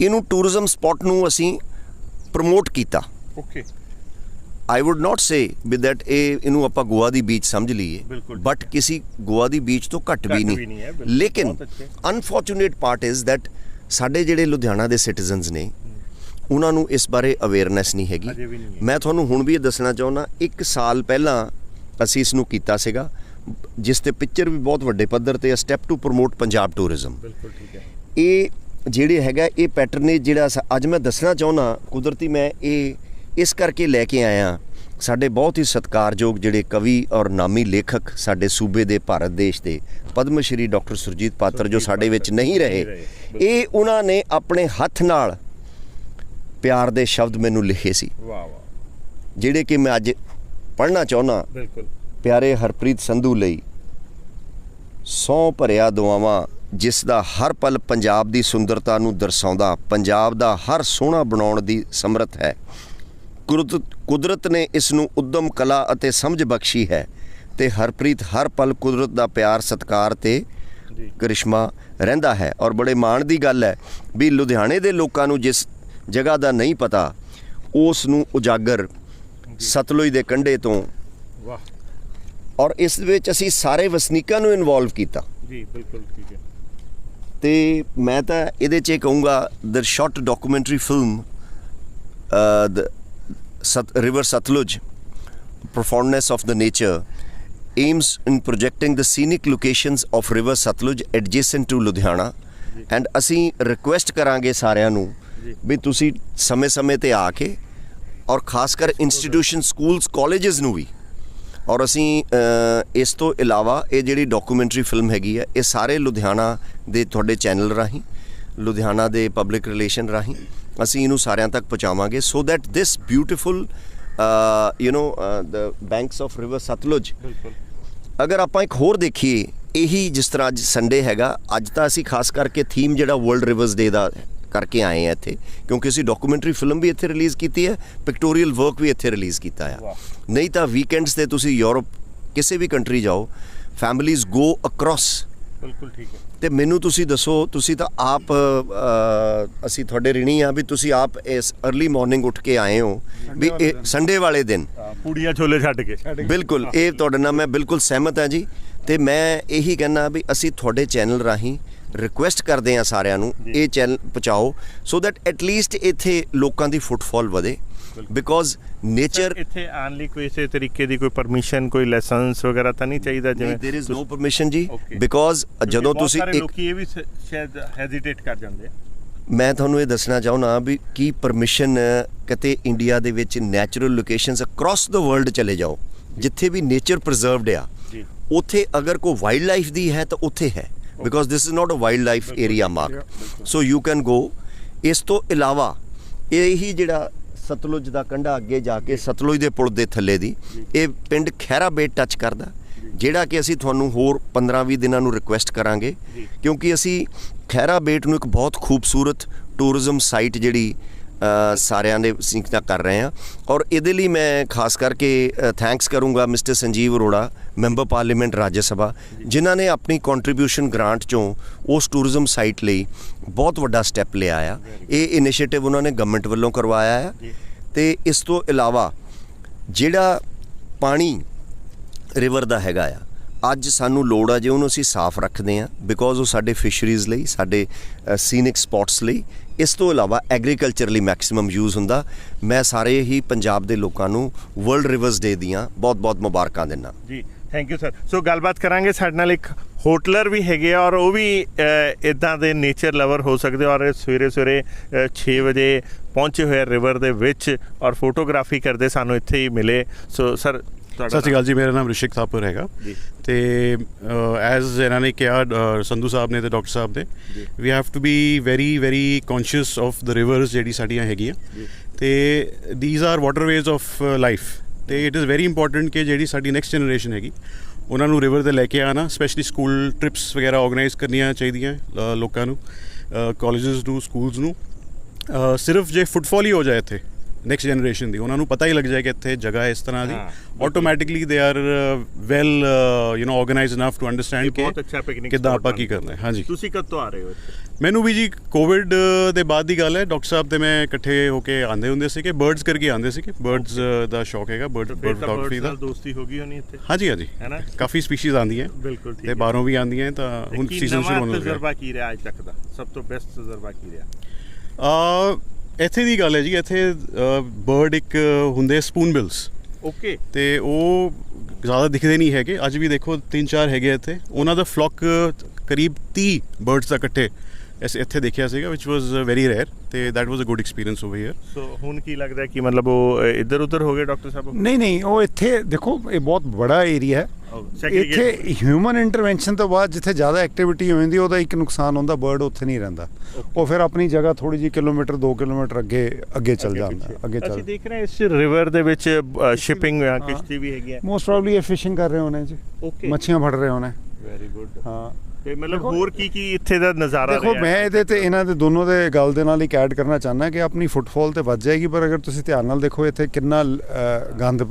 ਇਹਨੂੰ ਟੂਰਿਜ਼ਮ ਸਪੌਟ ਨੂੰ ਅਸੀਂ ਪ੍ਰਮੋਟ ਕੀਤਾ okay I would not say with that ਇਹ ਇਹਨੂੰ ਆਪਾਂ ਗੋਆ ਦੀ ਬੀਚ ਸਮਝ ਲਈਏ। ਬਟ ਕਿਸੇ ਗੋਆ ਦੀ ਬੀਚ ਤੋਂ ਘੱਟ ਵੀ ਵੀ ਨਹੀਂ ਹੈ। ਲੇਕਿਨ। ਅਨਫੋਰਚੂਨੇਟ ਪਾਰਟ ਇਜ਼ that ਸਾਡੇ ਜਿਹੜੇ ਲੁਧਿਆਣਾ ਦੇ ਸਿਟੀਜ਼ਨਸ ਨੇ ਉਹਨਾਂ ਨੂੰ ਇਸ ਬਾਰੇ ਅਵੇਅਰਨੈਸ ਨਹੀਂ ਹੈਗੀ ਵੀ ਹੈ। ਮੈਂ ਤੁਹਾਨੂੰ ਹੁਣ ਵੀ ਇਹ ਦੱਸਣਾ ਚਾਹੁੰਦਾ ਇੱਕ ਸਾਲ ਪਹਿਲਾਂ ਅਸੀਂ ਇਸ ਨੂੰ ਕੀਤਾ ਸੀਗਾ ਜਿਸ ਤੇ ਪਿਕਚਰ ਵੀ ਬਹੁਤ ਵੱਡੇ ਪੱਧਰ ਤੇ step to promote Punjab tourism ਬਿਲਕੁਲ ਠੀਕ ਹੈ ਇਹ ਜਿਹੜੇ ਹੈਗਾ ਇਹ ਪੈਟਰਨ ਜਿਹੜਾ ਸ- ਅੱਜ ਮੈਂ ਦੱਸਣਾ ਚਾਹੁੰਦਾ ਕੁਦਰਤੀ ਮੈਂ ਇਹ ਇਸ ਕਰਕੇ ਲੈ ਕੇ ਆਇਆ। ਸਾਡੇ ਬਹੁਤ ਹੀ ਸਤਿਕਾਰਯੋਗ ਜਿਹੜੇ ਕਵੀ ਔਰ ਨਾਮੀ ਲੇਖਕ ਸਾਡੇ ਸੂਬੇ ਦੇ ਭਾਰਤ ਦੇਸ਼ ਦੇ ਪਦਮ ਸ਼੍ਰੀ ਡਾਕਟਰ ਸੁਰਜੀਤ ਪਾਤਰ ਜੋ ਸਾਡੇ ਵਿੱਚ ਨਹੀਂ ਰਹੇ ਇਹ ਉਹਨਾਂ ਨੇ ਆਪਣੇ ਹੱਥ ਨਾਲ ਪਿਆਰ ਦੇ ਸ਼ਬਦ ਮੈਨੂੰ ਲਿਖੇ ਸੀ। ਵਾਹ ਵਾਹ। ਜਿਹੜੇ ਕਿ ਮੈਂ ਅੱਜ ਪੜ੍ਹਨਾ ਚਾਹੁੰਦਾ ਬਿਲਕੁਲ। ਪਿਆਰੇ ਹਰਪ੍ਰੀਤ ਸੰਧੂ ਲਈ ਸੌ ਭਰਿਆ ਦੁਆਵਾਂ ਜਿਸ ਦਾ ਹਰ ਪਲ ਪੰਜਾਬ ਦੀ ਸੁੰਦਰਤਾ ਨੂੰ ਦਰਸਾਉਂਦਾ ਪੰਜਾਬ ਦਾ ਹਰ ਸੋਹਣਾ ਬਣਾਉਣ ਦੀ ਸਮਰੱਥ ਹੈ। ਕੁਦਰਤ ਕੁਦਰਤ ਨੇ ਇਸ ਨੂੰ ਉਦਮ ਕਲਾ ਅਤੇ ਸਮਝ ਬਖਸ਼ੀ ਹੈ ਤੇ ਹਰਪ੍ਰੀਤ ਹਰ ਪਲ ਕੁਦਰਤ ਦਾ ਪਿਆਰ ਸਤਕਾਰ ਤੇ ਕਰਿਸ਼ਮਾ ਰਹਿੰਦਾ ਹੈ। ਔਰ ਬੜੇ ਮਾਣ ਦੀ ਗੱਲ ਹੈ ਵੀ ਲੁਧਿਆਣੇ ਦੇ ਲੋਕਾਂ ਨੂੰ ਜਿਸ ਜਗ੍ਹਾ ਦਾ ਨਹੀਂ ਪਤਾ ਉਸ ਨੂੰ ਉਜਾਗਰ ਸਤਲੁਜ ਦੇ ਕੰਢੇ ਤੋਂ ਵਾਹ। ਔਰ ਇਸ ਵਿੱਚ ਅਸੀਂ ਸਾਰੇ ਵਸਨੀਕਾਂ ਨੂੰ ਇਨਵੋਲਵ ਕੀਤਾ। ਜੀ ਬਿਲਕੁਲ ਠੀਕ ਹੈ। ਤੇ ਮੈਂ ਤਾਂ ਇਹਦੇ 'ਚ ਇਹ ਕਹੂੰਗਾ the short documentary film the ਸਤ river Sutlej profoundness of the nature aims in projecting the scenic locations of river Satluj adjacent to Ludhiana and ਅਸੀਂ ਰਿਕੁਐਸਟ ਕਰਾਂਗੇ ਸਾਰਿਆਂ ਨੂੰ ਵੀ ਤੁਸੀਂ ਸਮੇਂ-ਸਮੇਂ ਤੇ ਆ ਕੇ ਔਰ ਖਾਸ ਕਰ ਇੰਸਟੀਟਿਊਸ਼ਨ ਸਕੂਲਸ ਕਾਲਜਸ ਨੂੰ ਵੀ ਔਰ ਅਸੀਂ ਇਸ ਤੋਂ ਇਲਾਵਾ ਇਹ ਜਿਹੜੀ ਡਾਕੂਮੈਂਟਰੀ ਫਿਲਮ ਹੈਗੀ ਹੈ ਇਹ ਸਾਰੇ ਲੁਧਿਆਣਾ ਦੇ ਤੁਹਾਡੇ ਚੈਨਲ ਰਾਹੀਂ ਲੁਧਿਆਣਾ ਦੇ ਪਬਲਿਕ ਰਿਲੇਸ਼ਨ ਰਾਹੀਂ ਅਸੀਂ ਇਹਨੂੰ ਸਾਰਿਆਂ ਤੱਕ ਪਹੁੰਚਾਵਾਂਗੇ। So that this beautiful you know the banks of river Sutlej ਅਗਰ ਆਪਾਂ ਇੱਕ ਹੋਰ ਦੇਖੀਏ ਇਹੀ ਜਿਸ ਤਰ੍ਹਾਂ ਅੱਜ ਸੰਡੇ ਹੈਗਾ ਅੱਜ ਤਾਂ ਅਸੀਂ ਖਾਸ ਕਰਕੇ ਥੀਮ ਜਿਹੜਾ ਵਰਲਡ ਰਿਵਰਸ ਡੇ ਦਾ ਕਰਕੇ ਆਏ ਆ ਇੱਥੇ ਕਿਉਂਕਿ ਅਸੀਂ ਡਾਕੂਮੈਂਟਰੀ ਫਿਲਮ ਵੀ ਇੱਥੇ ਰਿਲੀਜ਼ ਕੀਤੀ ਹੈ ਪਿਕਟੋਰੀਅਲ ਵਰਕ ਵੀ ਇੱਥੇ ਰਿਲੀਜ਼ ਕੀਤਾ ਆ। ਨਹੀਂ ਤਾਂ ਵੀਕਐਂਡਸ ਤੇ ਤੁਸੀਂ ਯੂਰਪ ਕਿਸੇ ਵੀ ਕੰਟਰੀ ਜਾਓ ਫੈਮਿਲੀਜ਼ ਗੋ ਅਕ੍ਰੋਸ ਬਿਲਕੁਲ ਠੀਕ ਹੈ। ਤੇ ਮੈਨੂੰ ਤੁਸੀਂ ਦੱਸੋ ਤੁਸੀਂ ਤਾਂ ਆਪ ਅਸੀਂ ਤੁਹਾਡੇ ਰਿਣੀ ਆ ਵੀ ਤੁਸੀਂ ਆਪ ਇਸ अर्ਲੀ ਮਾਰਨਿੰਗ ਉੱਠ ਕੇ ਆਏ ਹੋ ਵੀ ਇਹ ਸੰਡੇ ਵਾਲੇ ਦਿਨ। ਪੂੜੀਆਂ ਛੋਲੇ ਛੱਡ ਕੇ। ਬਿਲਕੁਲ ਇਹ ਤੁਹਾਡੇ ਨਾਲ ਮੈਂ ਬਿਲਕੁਲ ਸਹਿਮਤ ਹਾਂ ਜੀ। ਤੇ ਮੈਂ ਇਹੀ ਕਹਿਣਾ ਵੀ ਅਸੀਂ ਤੁਹਾਡੇ ਚੈਨਲ ਰਾਹੀਂ ਰਿਕੁਐਸਟ ਕਰਦੇ ਹਾਂ ਸਾਰਿਆਂ ਨੂੰ ਇਹ ਚੈਨਲ ਪਹੁੰਚਾਓ ਸੋ ਦੈਟ ਐਟ ਲੀਸਟ ਇੱਥੇ ਲੋਕਾਂ ਦੀ ਫੁੱਟਫਾਲ ਵਧੇ ਬਿਕੋਜ਼ ਨੇਚਰ ਇੱਥੇ ਆਉਣ ਲਈ ਕੋਈ ਇਸੇ ਤਰੀਕੇ ਦੀ ਕੋਈ ਪਰਮਿਸ਼ਨ ਕੋਈ ਲਾਇਸੈਂਸ ਵਗੈਰਾ ਤਾਂ ਨਹੀਂ ਚਾਹੀਦਾ ਜਿਵੇਂ देयर इज नो परमिशन ਜੀ Okay. ਬਿਕੋਜ਼ ਜਦੋਂ ਬਹੁਤ ਤੁਸੀਂ ਸਾਰੇ ਇੱਕ ਲੋਕੀ ਇਹ ਵੀ ਸ- ਸ਼ਾਇਦ ਹੈਜ਼ਿਟੇਟ ਕਰ ਜਾਂਦੇ ਆ ਮੈਂ ਤੁਹਾਨੂੰ ਇਹ ਦੱਸਣਾ ਚਾਹੁੰਦਾ ਵੀ ਕੀ ਪਰਮਿਸ਼ਨ ਕਿਤੇ ਇੰਡੀਆ ਦੇ ਵਿੱਚ natural locations across the world ਚਲੇ ਜਾਓ ਜਿੱਥੇ ਵੀ ਨੇਚਰ ਪ੍ਰੀਜ਼ਰਵਡ ਆ ਜੀ ਉੱਥੇ ਅਗਰ ਕੋਈ ਵਾਈਲਡ ਲਾਈਫ ਦੀ ਹੈ ਤਾਂ ਉੱਥੇ ਹੈ Because this is not a wildlife area mark so you can go ਇਸ ਤੋਂ ਇਲਾਵਾ ਇਹ ਹੀ ਜਿਹੜਾ ਸਤਲੁਜ ਦਾ ਕੰਢਾ ਅੱਗੇ ਜਾ ਕੇ ਸਤਲੁਜ ਦੇ ਪੁਲ ਦੇ ਥੱਲੇ ਦੀ ਇਹ ਪਿੰਡ ਖੈਰਾ ਬੇਟ ਟੱਚ ਕਰਦਾ। ਜਿਹੜਾ ਕਿ ਅਸੀਂ ਤੁਹਾਨੂੰ ਹੋਰ 15-20 ਦਿਨਾਂ ਨੂੰ ਰਿਕੁਐਸਟ ਕਰਾਂਗੇ ਕਿਉਂਕਿ ਅਸੀਂ ਖੈਰਾ ਬੇਟ ਨੂੰ ਇੱਕ ਬਹੁਤ ਖੂਬਸੂਰਤ ਟੂਰਿਜ਼ਮ ਸਾਈਟ ਜਿਹੜੀ ਸਾਰਿਆਂ ਦੇ ਸਿੰਕਤਾ ਕਰ ਰਹੇ ਹਾਂ। ਔਰ ਇਹਦੇ ਲਈ ਮੈਂ ਖਾਸ ਕਰਕੇ ਥੈਂਕਸ ਕਰੂੰਗਾ mister Sanjeev Arora member parliament Raj Sabha, ਜਿਨ੍ਹਾਂ ਨੇ ਆਪਣੀ ਕੰਟਰੀਬਿਊਸ਼ਨ ਗ੍ਰਾਂਟ ਚੋਂ ਉਸ ਟੂਰਿਜ਼ਮ ਸਾਈਟ ਲਈ ਬਹੁਤ ਵੱਡਾ ਸਟੈਪ ਲਿਆ ਆ। ਇਹ ਇਨੀਸ਼ੀਏਟਿਵ ਉਹਨਾਂ ਨੇ ਗਵਰਨਮੈਂਟ ਵੱਲੋਂ ਕਰਵਾਇਆ ਆ। ਤੇ ਇਸ ਤੋਂ ਇਲਾਵਾ ਜਿਹੜਾ ਪਾਣੀ ਰਿਵਰ ਦਾ ਹੈਗਾ ਆ ਅੱਜ ਸਾਨੂੰ ਲੋੜ ਆ ਜੇ ਉਹਨੂੰ ਅਸੀਂ ਸਾਫ਼ ਰੱਖਦੇ ਆ ਬਿਕੋਜ਼ ਉਹ ਸਾਡੇ ਫਿਸ਼ਰੀਜ਼ ਲਈ, ਸਾਡੇ ਸੀਨਿਕ ਸਪੌਟਸ ਲਈ, ਇਸ ਤੋਂ ਇਲਾਵਾ ਐਗਰੀਕਲਚਰ ਲਈ ਮੈਕਸਿਮਮ ਯੂਜ਼ ਹੁੰਦਾ। ਮੈਂ ਸਾਰੇ ਹੀ ਪੰਜਾਬ ਦੇ ਲੋਕਾਂ ਨੂੰ ਵਰਲਡ ਰਿਵਰਸ ਡੇ ਦੀਆਂ ਬਹੁਤ-ਬਹੁਤ ਮੁਬਾਰਕਾਂ ਦਿੰਦਾ। ਜੀ ਥੈਂਕ ਯੂ ਸਰ ਸੋ ਗੱਲਬਾਤ ਕਰਾਂਗੇ ਸਾਡੇ ਨਾਲ ਇੱਕ ਹੋਟਲਰ ਵੀ ਹੈਗੇ ਆ ਔਰ ਉਹ ਵੀ ਇਦਾਂ ਦੇ ਨੇਚਰ ਲਵਰ ਹੋ ਸਕਦੇ ਔਰ ਸਵੇਰੇ ਸਵੇਰੇ 6 ਵਜੇ ਪਹੁੰਚੇ ਹੋਏ ਰਿਵਰ ਦੇ ਵਿੱਚ ਔਰ ਫੋਟੋਗ੍ਰਾਫੀ ਕਰਦੇ ਸਾਨੂੰ ਇੱਥੇ ਹੀ ਮਿਲੇ। ਸੋ ਸਰ ਸਤਿ ਸ਼੍ਰੀ ਅਕਾਲ ਜੀ ਮੇਰਾ ਨਾਮ ਰਿਸ਼ਿਕ ਥਾਪਰ ਹੈਗਾ। ਜੀ। ਤੇ ਐਜ਼ ਇਹਨਾਂ ਨੇ ਕਿਹਾ ਸੰਧੂ ਸਾਹਿਬ ਨੇ ਤੇ ਡਾਕਟਰ ਸਾਹਿਬ ਨੇ ਵੀ have to be very very conscious of the rivers ਜਿਹੜੀ ਸਾਡੀਆਂ ਹੈਗੀਆਂ। ਤੇ these are waterways of life ਤੇ ਇਟ ਇਜ਼ ਵੈਰੀ ਇੰਪੋਰਟੈਂਟ ਕਿ ਜਿਹੜੀ ਸਾਡੀ ਨੈਕਸਟ ਜਨਰੇਸ਼ਨ ਹੈਗੀ ਉਹਨਾਂ ਨੂੰ ਰਿਵਰ ਤੇ ਲੈ ਕੇ ਆਣਾ ਸਪੈਸ਼ਲੀ ਸਕੂਲ ਟ੍ਰਿਪਸ ਵਗੈਰਾ ਆਰਗੇਨਾਈਜ਼ ਕਰਨੀਆਂ ਚਾਹੀਦੀਆਂ ਲੋਕਾਂ ਨੂੰ ਕਾਲਜਸ ਨੂੰ ਸਕੂਲਸ ਨੂੰ। ਸਿਰਫ ਜੇ ਫੁੱਟਫਾਲ ਹੀ ਹੋ ਜਾਏ ਇੱਥੇ ਨੈਕਸਟ ਜਨਰੇਸ਼ਨ ਦੀ। ਉਹਨਾਂ ਨੂੰ ਪਤਾ ਹੀ ਲੱਗ ਜਾਏ ਕਿ ਇੱਥੇ ਜਗ੍ਹਾ ਇਸ ਤਰ੍ਹਾਂ ਦੀ। Automatically they are well you know organised enough to understand ਕਿ ਕਿੱਦਾਂ ਆਪਾਂ ਕੀ ਕਰਨਾ ਹੈ। ਹਾਂਜੀ। ਤੁਸੀਂ ਕਦ ਤੋਂ ਆ ਰਹੇ ਹੋ ਇੱਥੇ? ਮੈਨੂੰ ਵੀ ਜੀ ਕੋਵਿਡ ਦੇ ਬਾਅਦ ਦੀ ਗੱਲ ਹੈ। ਡਾਕਟਰ ਸਾਹਿਬ ਤੇ ਮੈਂ ਇਕੱਠੇ ਹੋ ਕੇ ਆਂਦੇ ਹੁੰਦੇ ਸੀ ਕਿ ਬਰਡਸ ਕਰਕੇ ਆਂਦੇ ਸੀ ਕਿ ਬਰਡਸ ਦਾ ਸ਼ੌਕ ਹੈਗਾ। ਬਰਡ ਬਰਡ ਫੋਟੋਗ੍ਰਾਫੀ ਦਾ। ਦੋਸਤੀ ਹੋ ਗਈ ਹੋਣੀ ਇੱਥੇ। ਹਾਂਜੀ ਹਾਂਜੀ? ਕਾਫੀ ਸਪੀਸੀਜ਼ ਆਂਦੀਆਂ ਬਿਲਕੁਲ ਠੀਕ ਤੇ। ਬਾਹਰੋਂ ਵੀ ਆਂਦੀਆਂ ਤਾਂ ਹੁਣ ਸੀਜ਼ਨ ਸ਼ੁਰੂ ਹੋਣ ਲੱਗਾ ਤਜਰਬਾ ਕੀ ਰਿਹਾ ਅੱਜ ਤੱਕ ਦਾ? ਸਭ ਤੋਂ ਬੈਸਟ ਤਜਰਬਾ ਕੀ ਰਿਹਾ? ਆ ਇੱਥੇ ਦੀ ਗੱਲ ਹੈ ਜੀ ਇੱਥੇ ਬਰਡ ਇੱਕ ਹੁੰਦੇ ਸਪੂਨ ਬਿਲਸ ਓਕੇ ਤੇ ਉਹ ਜ਼ਿਆਦਾ ਦਿਖਦੇ ਨਹੀਂ ਹੈਗੇ ਅੱਜ ਵੀ ਦੇਖੋ ਤਿੰਨ ਚਾਰ ਹੈਗੇ ਇੱਥੇ। ਉਹਨਾਂ ਦਾ ਫਲੌਕ ਕਰੀਬ 30 ਬਰਡਸ ਦਾ ਇਕੱਠੇ। ਇਸ ਇੱਥੇ ਦੇਖਿਆ ਸੀਗਾ which was ਵੈਰੀ ਰੇਅਰ ਤੇ that was a good experience over here. So ਹੁਣ ਕੀ ਲੱਗਦਾ ਕਿ ਮਤਲਬ ਉਹ ਇੱਧਰ ਉੱਧਰ ਹੋ ਗਏ ਡਾਕਟਰ ਸਾਹਿਬ? ਨਹੀਂ ਨਹੀਂ ਉਹ ਇੱਥੇ ਦੇਖੋ ਇਹ ਬਹੁਤ ਬੜਾ ਏਰੀਆ ਹੈ। Segregate ਇੱਥੇ ਹਿਊਮਨ ਇੰਟਰਵੈਂਸ਼ਨ ਤੋਂ ਬਾਅਦ ਜਿੱਥੇ ਜ਼ਿਆਦਾ ਐਕਟੀਵਿਟੀ ਹੋ ਜਾਂਦੀ ਉਹਦਾ ਇੱਕ ਨੁਕਸਾਨ ਹੁੰਦਾ ਬਰਡ ਉੱਥੇ ਨਹੀਂ ਰਹਿੰਦਾ। ਉਹ ਫਿਰ ਆਪਣੀ ਜਗ੍ਹਾ ਥੋੜੀ ਜਿਹੀ ਕਿਲੋਮੀਟਰ 2 ਕਿਲੋਮੀਟਰ ਅੱਗੇ ਅੱਗੇ ਚੱਲ ਜਾਂਦਾ ਅੱਗੇ ਅਸੀਂ ਚੱਲ। ਦੇਖ ਰਹੇ ਹਾਂ ਇਸ ਰਿਵਰ ਦੇ ਵਿੱਚ ਸ਼ਿਪਿੰਗ ਜਾਂ ਕਿਸ਼ਤੀ ਵੀ ਹੈਗੀ ਹੈ। ਮੋਸਟ ਪ੍ਰੋਬਬਲੀ ਇਹ ਫਿਸ਼ਿੰਗ ਕਰ ਰਹੇ ਹੋਣੇ ਜੀ। ਓਕੇ ਮੱਛੀਆਂ ਫੜ ਰਹੇ ਹੋਣੇ। ਵੈਰੀ ਗੁੱਡ ਹਾਂ। ਤੇ ਮਤਲਬ ਹੋਰ ਕੀ ਕੀ ਇੱਥੇ ਦਾ ਨਜ਼ਾਰਾ ਦੇਖੋ? ਮੈਂ ਇਹਦੇ ਤੇ ਇਹਨਾਂ ਦੇ ਦੋਨੋਂ ਦੇ ਗੱਲ ਦੇ ਨਾਲ ਇੱਕ ਐਡ ਕਰਨਾ ਚਾਹੁੰਦਾ ਕਿ ਆਪਣੀ ਫੁੱਟਫਾਲ ਤੇ ਵੱਜ ਜਾਏਗੀ ਪਰ ਅਗਰ ਤੁਸੀਂ ਧਿਆਨ ਨਾਲ ਦੇਖੋ ਇੱਥੇ ਕਿੰਨਾ ਗੰਦ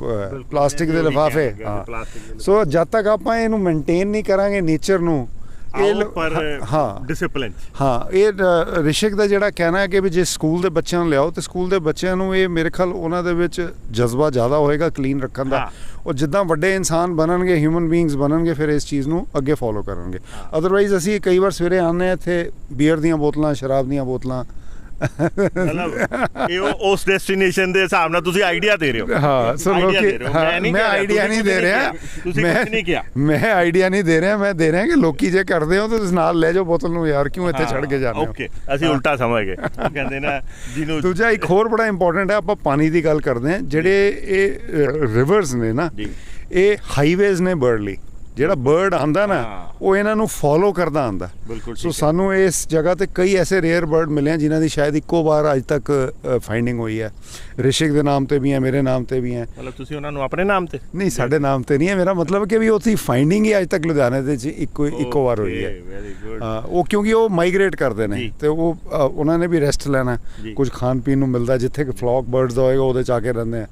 ਪਲਾਸਟਿਕ ਦੇ ਲਿਫਾਫੇ ਹਾਂ ਸੋ ਜਦ ਤੱਕ ਆਪਾਂ ਇਹਨੂੰ ਮੇਨਟੇਨ ਨਹੀਂ ਕਰਾਂਗੇ ਨੇਚਰ ਨੂੰ ਆਓ ਪਰ ਹਾਂ ਡਿਸਪਲਿਨ ਹਾਂ। ਇਹ ਰਿਸ਼ਿਕ ਦਾ ਜਿਹੜਾ ਕਹਿਣਾ ਹੈ ਕਿ ਵੀ ਜੇ ਸਕੂਲ ਦੇ ਬੱਚਿਆਂ ਨੂੰ ਲਿਆਓ ਤੇ ਸਕੂਲ ਦੇ ਬੱਚਿਆਂ ਨੂੰ ਇਹ ਮੇਰੇ ਖਿਆਲ ਉਹਨਾਂ ਦੇ ਵਿੱਚ ਜਜ਼ਬਾ ਜ਼ਿਆਦਾ ਹੋਏਗਾ ਕਲੀਨ ਰੱਖਣ ਦਾ। ਉਹ ਜਿੱਦਾਂ ਵੱਡੇ ਇਨਸਾਨ ਬਣਨਗੇ ਹਿਊਮਨ ਬੀਇੰਗਸ ਬਣਨਗੇ ਫਿਰ ਇਸ ਚੀਜ਼ ਨੂੰ ਅੱਗੇ ਫੋਲੋ ਕਰਨਗੇ। ਅਦਰਵਾਈਜ਼ ਅਸੀਂ ਕਈ ਵਾਰ ਸਵੇਰੇ ਆਉਂਦੇ ਹਾਂ ਇੱਥੇ ਬੀਅਰ ਦੀਆਂ ਬੋਤਲਾਂ ਸ਼ਰਾਬ ਦੀਆਂ ਬੋਤਲਾਂ ਮਤਲਬ ਇਹ ਉਹ- ਉਸ ਡੈਸਟੀਨੇਸ਼ਨ ਦੇ ਹਿਸਾਬ ਨਾਲ ਤੁਸੀਂ ਆਈਡੀਆ ਦੇ ਰਹੇ ਹੋ। ਹਾਂ ਸੋ Idea ਲੋਕੀ ਦੇ ਰਹੇ ਹੋ, ਮੈਂ ਨਹੀਂ ਮੈਂ ਕਹਿ ਰਿਹਾ, ਆਈਡੀਆ ਤੁਸੀਂ ਨਹੀਂ ਦੇ ਰਿਹਾ। ਤੁਸੀਂ ਕੁਛ ਨਹੀਂ ਕਿਹਾ। ਮੈਂ ਆਈਡੀਆ ਨਹੀਂ ਦੇ ਰਿਹਾ ਮੈਂ ਦੇ ਰਿਹਾ ਕਿ ਲੋਕੀ ਜੇ ਕਰਦੇ ਹੋ ਤਾਂ ਤੁਸੀਂ ਨਾਲ ਲੈ ਜਾਓ ਬੋਤਲ ਨੂੰ ਯਾਰ ਕਿਉਂ ਇੱਥੇ ਛੱਡ ਕੇ ਜਾਂਦੇ ਹੋ? ਓਕੇ ਅਸੀਂ ਉਲਟਾ ਸਮਝ ਗਏ। ਉਹ ਕਹਿੰਦੇ ਨਾ ਜਿਹਨੂੰ ਦੂਜਾ ਇੱਕ ਹੋਰ ਬੜਾ ਇੰਪੋਰਟੈਂਟ ਹੈ ਆਪਾਂ ਪਾਣੀ ਦੀ ਗੱਲ ਕਰਦੇ ਹਾਂ ਜਿਹੜੇ ਇਹ ਰਿਵਰਸ ਨੇ ਨਾ ਜੀ। ਇਹ ਹਾਈਵੇਜ਼ ਨੇ ਬਰਡ ਲਈ ਜਿਹੜਾ ਬਰਡ ਆਂਦਾ ਨਾ ਉਹ ਇਹਨਾਂ ਨੂੰ ਫੋਲੋ ਕਰਦਾ ਆਂਦਾ ਸੋ ਸਾਨੂੰ ਇਸ ਜਗ੍ਹਾ ਤੇ ਕਈ ਐਸੇ ਰੇਅਰ ਬਰਡ ਮਿਲੇ ਆ ਜਿਨ੍ਹਾਂ ਦੀ ਸ਼ਾਇਦ ਇੱਕੋ ਵਾਰ ਅੱਜ ਤੱਕ ਫਾਈਂਡਿੰਗ ਹੋਈ ਹੈ। ਰਿਸ਼ਿਕ ਦੇ ਨਾਮ ਤੇ ਵੀ ਹੈ ਮੇਰੇ ਨਾਮ ਤੇ ਵੀ ਹੈ। ਮਤਲਬ ਤੁਸੀਂ ਉਹਨਾਂ ਨੂੰ ਆਪਣੇ ਨਾਮ ਤੇ? ਨਹੀਂ ਸਾਡੇ ਨਾਮ ਤੇ ਨਹੀਂ ਹੈ। ਮੇਰਾ ਮਤਲਬ ਕਿ ਵੀ ਉਹਦੀ ਫਾਈਂਡਿੰਗ ਹੀ ਅੱਜ ਤੱਕ ਲੁਧਿਆਣੇ ਦੇ ਵਿੱਚ ਇੱਕੋ ਇੱਕੋ ਵਾਰ ਹੋਈ ਹੈ। ਉਹ ਕਿਉਂਕਿ ਉਹ ਮਾਈਗ੍ਰੇਟ ਕਰਦੇ ਨੇ। ਤੇ ਉਹ ਉਹਨਾਂ ਨੇ ਵੀ ਰੈਸਟ ਲੈਣਾ। ਕੁਝ ਖਾਣ ਪੀਣ ਨੂੰ ਮਿਲਦਾ ਜਿੱਥੇ ਕਿ ਫਲੌਕ ਬਰਡਸ ਹੋਏਗਾ ਉਹਦੇ ਚ ਆ ਕੇ ਰਹਿੰਦੇ ਆ।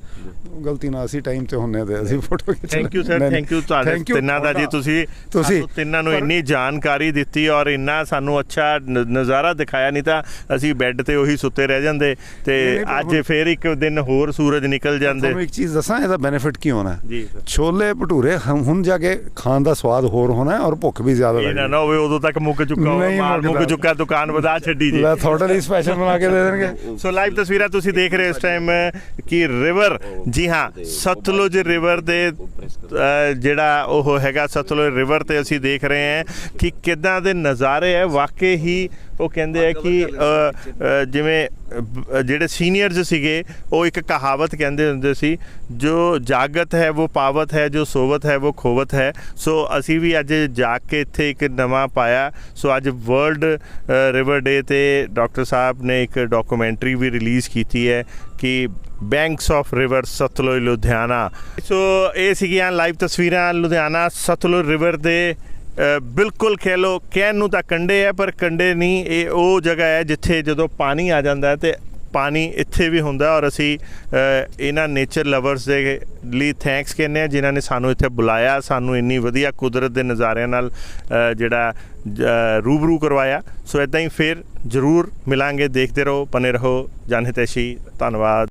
ਗਲਤੀ ਨਾਲ ਅਸੀਂ ਟਾਈਮ ਤੇ ਹੁੰਨੇ ਤੇ ਅਸੀਂ ਫੋਟੋ ਖਿੱਚ thank you sir thank you ਤੁਹਾਡੇ ਤਿੰਨਾਂ ਦਾ ਜੀ ਤੁਹਾਡਾ। ਤੁਸੀਂ ਤੁਸੀਂ- ਤਿੰਨਾਂ ਨੂੰ ਇੰਨੀ ਜਾਣਕਾਰੀ ਦਿੱਤੀ ਔਰ ਇੰਨਾ ਸਾਨੂੰ ਅੱਛਾ ਨਜ਼ਾਰਾ ਦਿਖਾਇਆ ਨਹੀਂ ਤਾਂ ਅਸੀਂ ਬੈੱਡ ਤੇ ਉਹੀ ਸੁੱਤੇ ਰਹਿ ਜਾਂਦੇ ਤੇ ਅੱਜ ਫੇਰ ਇੱਕ ਦਿਨ ਹੋਰ ਸੂਰਜ ਨਿਕਲ ਜਾਂਦੇ। ਤੁਹਾਨੂੰ ਇੱਕ ਚੀਜ਼ ਦੱਸਾਂ ਇਹਦਾ ਬੈਨੀਫਿਟ ਕੀ ਹੋਣਾ? ਜੀ ਸਰ ਛੋਲੇ ਭਟੂਰੇ ਹੁਣ ਜਾ ਕੇ ਖਾਣ ਦਾ ਸਵਾਦ ਹੋਰ ਹੋਣਾ ਹੈ ਔਰ ਭੁੱਖ ਵੀ ਜ਼ਿਆਦਾ ਇਹ ਨਾ ਲੱਗਣੀ ਨਾ ਹੋਵੇ ਉਦੋਂ ਤੱਕ ਮੁੱਕ ਚੁੱਕਾ ਹੋਵੇ ਮੁੱਕ। ਚੁੱਕਾ ਦੁਕਾਨ ਵਧਾ ਛੱਡੀ ਜੀ। ਲੈ ਤੁਹਾਡੇ ਲਈ ਸਪੈਸ਼ਲ ਬਣਾ ਕੇ ਦੇ ਦੇਣਗੇ। ਸੋ ਲਾਈਵ ਤਸਵੀਰਾਂ ਤੁਸੀਂ ਦੇਖ ਰਹੇ ਹੋ ਇਸ ਟਾਈਮ ਕਿ ਰਿਵਰ ਜੀ ਹਾਂ ਸਤਲੁਜ ਰਿਵਰ ਦੇ ਜਿਹੜਾ ਉਹ ਹੈਗਾ ਸਤਲੁਜ ਰਿਵਰ ਤੇ ਅਸੀਂ ਦੇਖ ਰਹੇ ਹਾਂ ਕਿ ਕਿੱਦਾਂ ਦੇ ਨਜ਼ਾਰੇ ਹੈ। ਵਾਕਈ ਹੀ ਉਹ ਕਹਿੰਦੇ ਆ ਕਿ ਜਿਵੇਂ ਜਿਹੜੇ ਸੀਨੀਅਰਸ ਸੀਗੇ ਉਹ ਇੱਕ ਕਹਾਵਤ ਕਹਿੰਦੇ ਹੁੰਦੇ ਸੀ ਜੋ ਜਾਗਤ ਹੈ ਉਹ ਪਾਵਤ ਹੈ ਜੋ ਸੋਵਤ ਹੈ ਉਹ ਖੋਵਤ ਹੈ। ਸੋ ਅਸੀਂ ਵੀ ਅੱਜ ਜਾਗ ਕੇ ਇੱਥੇ ਇੱਕ ਨਵਾਂ ਪਾਇਆ। ਸੋ ਅੱਜ ਵਰਲਡ ਰਿਵਰ ਡੇ ਤੇ ਡਾਕਟਰ ਸਾਹਿਬ ਨੇ ਇੱਕ ਡਾਕੂਮੈਂਟਰੀ ਵੀ ਰਿਲੀਜ਼ ਕੀਤੀ ਹੈ ਕਿ banks of river Sutlej Ludhiana. So ਇਹ ਸੀਗੀਆਂ ਲਾਈਵ ਤਸਵੀਰਾਂ ਲੁਧਿਆਣਾ ਸਤਲੁਜ ਰਿਵਰ ਦੇ ਬਿਲਕੁਲ ਕਹਿ ਲੋ ਕਹਿਣ ਨੂੰ ਤਾਂ ਕੰਡੇ ਹੈ ਪਰ ਕੰਡੇ ਨਹੀਂ, ਇਹ ਉਹ ਜਗ੍ਹਾ ਹੈ ਜਿੱਥੇ ਜਦੋਂ ਪਾਣੀ ਆ ਜਾਂਦਾ ਹੈ ਤੇ ਪਾਣੀ ਇੱਥੇ ਵੀ ਹੁੰਦਾ ਔਰ ਅਸੀਂ ਇਹਨਾਂ ਨੇਚਰ ਲਵਰਸ ਦੇ ਲਈ ਥੈਂਕਸ ਕਹਿੰਦੇ ਆ ਜਿਨ੍ਹਾਂ ਨੇ ਸਾਨੂੰ ਇੱਥੇ ਬੁਲਾਇਆ, ਸਾਨੂੰ ਇੰਨੀ ਵਧੀਆ ਕੁਦਰਤ ਦੇ ਨਜ਼ਾਰਿਆਂ ਨਾਲ ਜਿਹੜਾ ਰੂਬਰੂ ਕਰਵਾਇਆ। ਸੋ ਇਦਾਂ ਹੀ ਫਿਰ ਜ਼ਰੂਰ ਮਿਲਾਂਗੇ, ਦੇਖਦੇ ਰਹੋ ਬਨੇ ਰਹੋ। ਜਨਹਿਤੈਸ਼ੀ ਧੰਨਵਾਦ।